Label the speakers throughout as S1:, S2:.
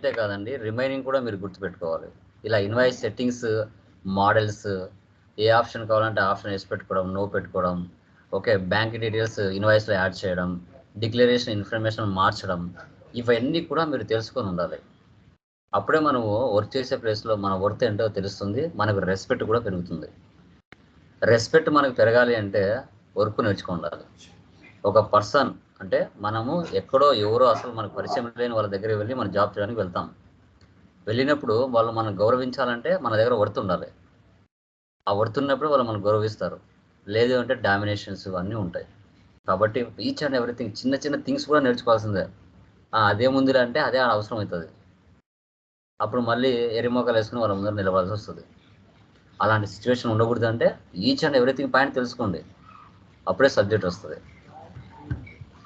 S1: అంతే కాదండి. రిమైనింగ్ కూడా మీరు గుర్తుపెట్టుకోవాలి. ఇలా ఇన్వాయిస్ సెట్టింగ్స్ మోడల్స్ ఏ ఆప్షన్ కావాలంటే ఆప్షన్ వేసి పెట్టుకోవడం నో పెట్టుకోవడం ఓకే బ్యాంక్ డీటెయిల్స్ ఇన్వాయిస్లో యాడ్ చేయడం డిక్లరేషన్ ఇన్ఫర్మేషన్ మార్చడం ఇవన్నీ కూడా మీరు తెలుసుకొని ఉండాలి. అప్పుడే మనము వర్క్ చేసే ప్లేస్లో మన వర్త్ ఏంటో తెలుస్తుంది. మనకు రెస్పెక్ట్ కూడా పెరుగుతుంది. రెస్పెక్ట్ మనకు పెరగాలి అంటే వర్క్ నేర్చుకుండాలి ఒక పర్సన్ అంటే మనము ఎక్కడో ఎవరో అసలు మనకు పరిచయం లేని వాళ్ళ దగ్గరికి వెళ్ళి మనం జాబ్ చేయడానికి వెళ్తాం. వెళ్ళినప్పుడు వాళ్ళు మనం గౌరవించాలంటే మన దగ్గర వర్త్ ఉండాలి. ఆ వర్త్ ఉన్నప్పుడు వాళ్ళు మనం గౌరవిస్తారు. లేదు అంటే డామినేషన్స్ అన్నీ ఉంటాయి. కాబట్టి ఈచ్ అండ్ ఎవ్రీథింగ్ చిన్న చిన్న థింగ్స్ కూడా నేర్చుకోవాల్సిందే. అదే ముందులే అంటే అదే అవసరం అవుతుంది అప్పుడు మళ్ళీ ఎరిమోకలు వేసుకుని వాళ్ళ ముందర నిలబడాల్సి వస్తుంది. అలాంటి సిచ్యువేషన్ ఉండకూడదు అంటే ఈచ్ అండ్ ఎవ్రీథింగ్ పాయింట్ తెలుసుకోండి. అప్పుడే సబ్జెక్ట్ వస్తుంది.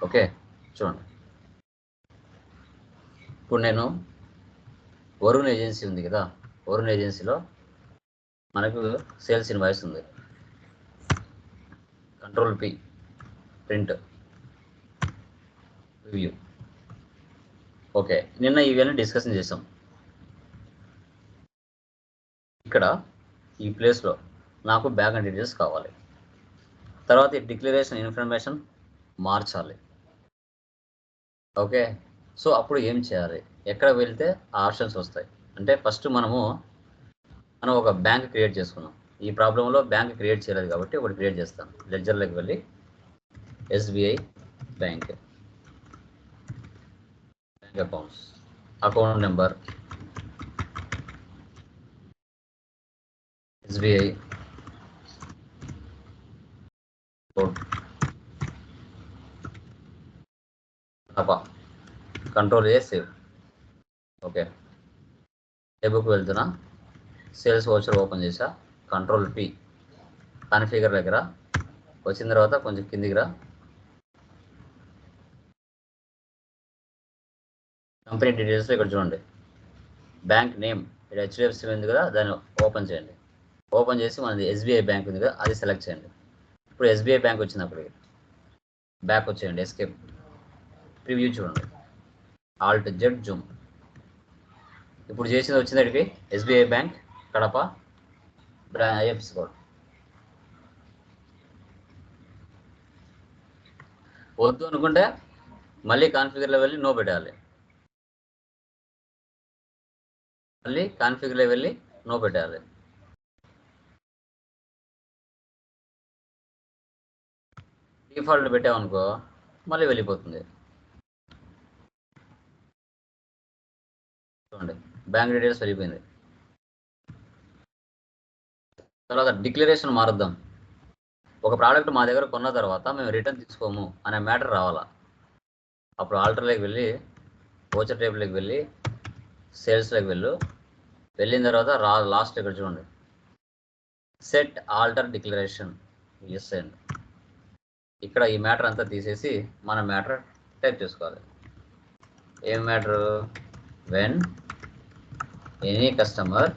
S1: ఓకే చూడండి. ఇప్పుడు నేను వరుణ్ ఏజెన్సీ ఉంది కదా వరుణ్ ఏజెన్సీలో మనకు సేల్స్ ఇన్వాయిస్ ఉంది. Control P print review okay నిన్న ఇవన్నీ డిస్కషన్ చేసాం. ఇక్కడ ఈ ప్లేస్లో నాకు బ్యాక్ అండ్ డీటెయిల్స్ కావాలి. తర్వాత ఈ డిక్లరేషన్ ఇన్ఫర్మేషన్ మార్చాలి. ఓకే. సో అప్పుడు ఏం చేయాలి? ఎక్కడ వెళ్తే ఆ ఆప్షన్స్ వస్తాయి. అంటే ఫస్ట్ మనము మనం ఒక బ్యాంక్ క్రియేట్ చేసుకున్నాం. ఈ ప్రాబ్లంలో బ్యాంక్ క్రియేట్ చేయలేదు కాబట్టి ఒకటి క్రియేట్ చేస్తాం లెడ్జర్లోకి వెళ్ళి SBI bank. Bank accounts. Account number. SBI code control A save okay టేబుల్కి వెళ్తున్నా. సేల్స్ ఓచర్ ఓపెన్ చేసా కంట్రోల్ పి కాన్ఫిగర్ దగ్గర. వచ్చిన తర్వాత కొంచెం కిందికి రా. కంపెనీ డీటెయిల్స్ ఇక్కడ చూడండి. బ్యాంక్ నేమ్ ఇక్కడ హెచ్డిఎఫ్సి ఉంది కదా దాన్ని ఓపెన్ చేయండి. ఓపెన్ చేసి మనది ఎస్బీఐ బ్యాంక్ ఉంది కదా అది సెలెక్ట్ చేయండి. ఇప్పుడు ఎస్బీఐ బ్యాంక్ వచ్చింది అప్పటికి. బ్యాక్ వచ్చేయండి ఎస్కేప్ ప్రివ్యూ చూడండి. ఆల్ట్ జెడ్ జూమ్ ఇప్పుడు చేసేది వచ్చింది అడిగి SBI bank Kadapa IFS code వద్దు అనుకుంటే మళ్ళీ కాన్ఫిగర్లో వెళ్ళి నో పెట్టాలి. మళ్ళీ కాన్ఫిగర్లో వెళ్ళి నో పెట్టాలి. డిఫాల్ట్ పెట్టామనుకో మళ్ళీ వెళ్ళిపోతుంది. చూడండి. బ్యాంక్ డీటెయిల్స్ వెళ్ళిపోయింది తర్వాత డిక్లరేషన్ మారుద్దాం. ఒక ప్రోడక్ట్ మా దగ్గర కొన్న తర్వాత మేము రిటర్న్ తీసుకోము అనే మ్యాటర్ రావాలా? అప్పుడు ఆల్టర్లోకి వెళ్ళి ఓచర్ టైప్లోకి వెళ్ళి సేల్స్లోకి వెళ్ళు. వెళ్ళిన తర్వాత రా లాస్ట్ ఇక్కడ చూడండి. సెట్ ఆల్టర్ డిక్లరేషన్ ఎస్ అండి ఇక్కడ ఈ మ్యాటర్ అంతా తీసేసి మన మ్యాటర్ టైప్ చేసుకోవాలి. ఏం matter when any customer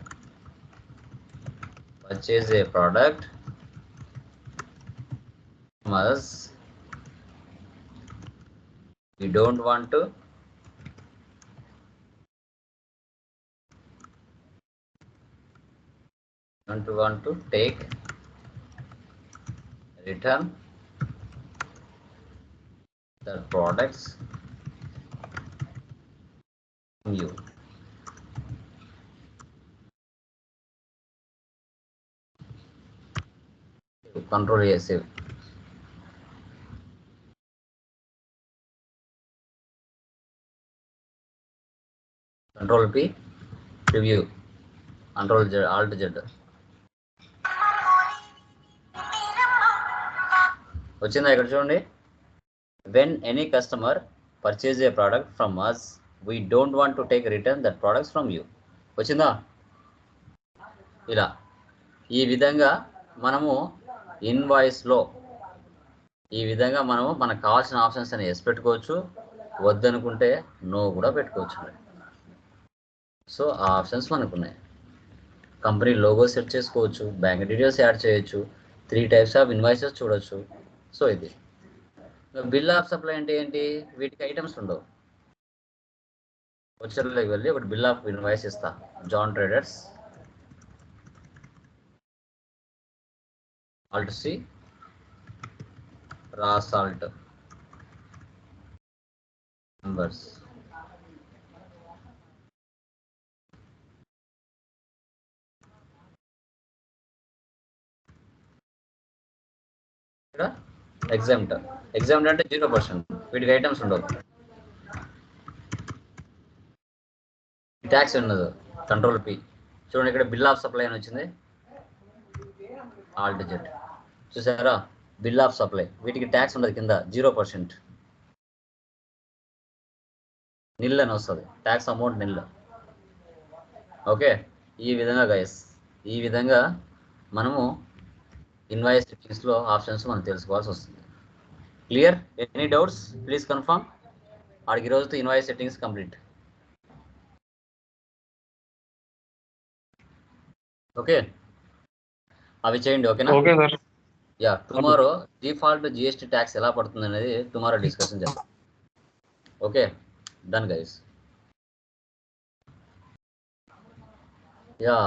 S1: purchase a product must. we don't want to don't want to take return the products from you control చేసేవి. Control P review control Z alt Z వచ్చిందా ఇక్కడ చూడండి? When any customer purchase a product from us we don't want to take return that products from you వచ్చిందా? ఇలా. ఈ విధంగా మనము ఇన్వాయిస్లో ఈ విధంగా మనము మనకు కావాల్సిన ఆప్షన్స్ అని ఎస్ పెట్టుకోవచ్చు. వద్దనుకుంటే నో కూడా పెట్టుకోవచ్చు సో ఆ ఆప్షన్స్ మనకు ఉన్నాయి కంపెనీ లోగో సెట్ చేసుకోవచ్చు బ్యాంక్ డీటెయిల్స్ యాడ్ చేయొచ్చు త్రీ టైప్స్ ఆఫ్ ఇన్వాయిసెస్ చూడొచ్చు. సో ఇది. బిల్ ఆఫ్ సప్లై అంటే ఏంటి? వీటికి ఐటమ్స్ ఉండవు. వచ్చర్లోకి వెళ్ళి ఒకటి బిల్ ఆఫ్ ఇన్వాయిస్ ఇస్తా. John traders. ఆల్ట్ సి రా సాల్ట్ నంబర్స్ ఇక్కడ ఎగ్జామ్ట్ అంటే జీరో పర్సెంట్ వీటికి ఐటమ్స్ ఉండవు. ట్యాక్స్ ఉండదు కంట్రోల్ పి చూడండి ఇక్కడ బిల్ ఆఫ్ సప్లై అని వచ్చింది. ఆల్ డిజిట్ చూసారా? Bill of supply. వీటికి ట్యాక్స్ ఉండదు కింద. Zero percent. నిల్ అని వస్తుంది. Tax amount nil. ఓకే? ఈ విధంగా గైస్ ఈ విధంగా మనము ఇన్వాయిస్ సెట్టింగ్స్లో ఆప్షన్స్ మనం తెలుసుకోవాల్సి వస్తుంది. Clear any doubts please confirm ఆడికి రోజుతో ఇన్వాయిస్ సెట్టింగ్స్ కంప్లీట్ ఓకే? అవి చేయండి ఓకేనా?
S2: Okay sir.
S1: Yeah tomorrow default GST tax ఎలా పడుతుంది అనేది టుమారో డిస్కషన్ చేద్దాం. Okay done guys. యా.